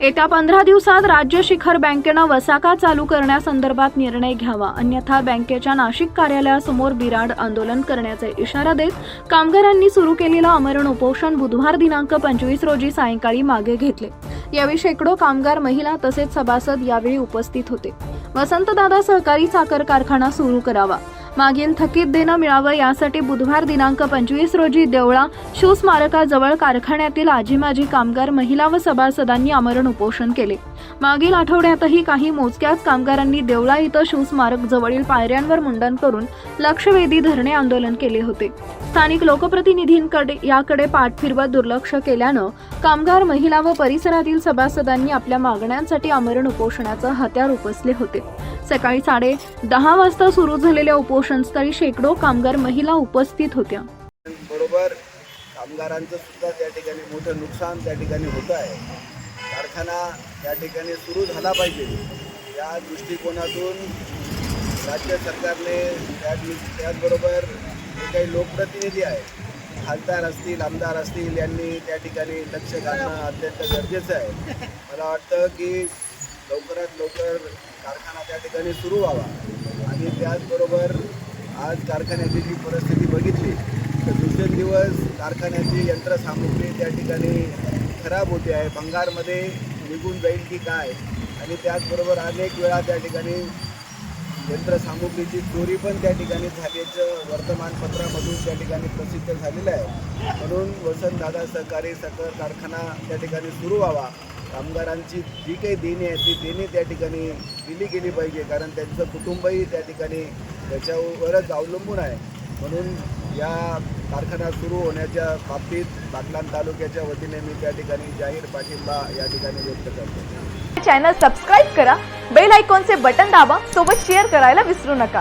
येत्या पंधरा दिवसात राज्य शिखर बँकेनं वसाका चालू करण्यासंदर्भात निर्णय घ्यावा. अन्यथा बँकेच्या नाशिक कार्यालयासमोर बिराड आंदोलन करण्याचा इशारा देत कामगारांनी सुरू केलेलं आमरण उपोषण बुधवार दिनांक पंचवीस रोजी सायंकाळी मागे घेतले. यावेळी शेकडो कामगार महिला तसेच सभासद यावेळी उपस्थित होते. वसंतदादा सहकारी साखर कारखाना सुरू करावा. मागील थकीत देणं मिळावं यासाठी बुधवार दिनांक पंचवीस रोजी देवळा शिवस्मारकाजवळ कारखान्यातील आजी माजी कामगार महिला व सभासदांनी आमरण उपोषण केले. मागील आठवड्यातही काही मोजक्याच कामगारांनी देवळा इथं शिवस्मारक जवळील पायऱ्यांवर मुंडन करून लक्षवेधी धरणे आंदोलन केले होते. स्थानिक लोकप्रतिनिधींकडे याकडे पाठ फिरवत दुर्लक्ष केल्यानं कामगार महिला व परिसरातील सभासदांनी आपल्या मागण्यांसाठी आमरण उपोषणाचं हत्यार उपसले होते. सकाळी साडे दहा वाजता सुरू झालेल्या उपोषणस्थळी शेकडो कामगार महिला उपस्थित होत्या. बरोबर कामगारांचं सुद्धा त्या ठिकाणी मोठं नुकसान त्या ठिकाणी होतं आहे. कारखाना त्या ठिकाणी सुरू झाला पाहिजे. या दृष्टिकोनातून राज्य सरकारने त्या त्याचबरोबर जे काही लोकप्रतिनिधी आहेत खासदार असतील आमदार असतील यांनी त्या ठिकाणी लक्ष घालणं अत्यंत गरजेचं आहे. मला वाटतं की लवकरात लवकर कारखाना त्या ठिकाणी सुरू व्हावा. आणि त्याचबरोबर आज कारखान्याची जी परिस्थिती बघितली तर दिवसेंदिवस कारखान्याची यंत्रसामुग्री त्या ठिकाणी खराब होते आहे. भंगारमध्ये निघून जाईल की काय? आणि त्याचबरोबर अनेक वेळा त्या ठिकाणी यंत्रसामुग्रीची चोरी पण त्या ठिकाणी झाल्याचं वर्तमानपत्रामधून त्या ठिकाणी प्रसिद्ध झालेलं आहे. म्हणून वसंतदादा सहकारी साखर कारखाना त्या ठिकाणी सुरू व्हावा. कामगारांची जी काही देणी आहे ती देणी त्या ठिकाणी दिली गेली पाहिजे. कारण त्यांचं कुटुंबही त्या ठिकाणी त्याच्यावरच अवलंबून आहे. म्हणून या कारखाना सुरू होण्याच्या बाबतीत बागलान तालुक्याच्या वतीने मी त्या ठिकाणी जाहीर पाठिंबा या ठिकाणी व्यक्त करतो. चॅनल सबस्क्राईब करा. बेल आयकॉनचे बटन दाबा. सोबत शेअर करायला विसरू नका.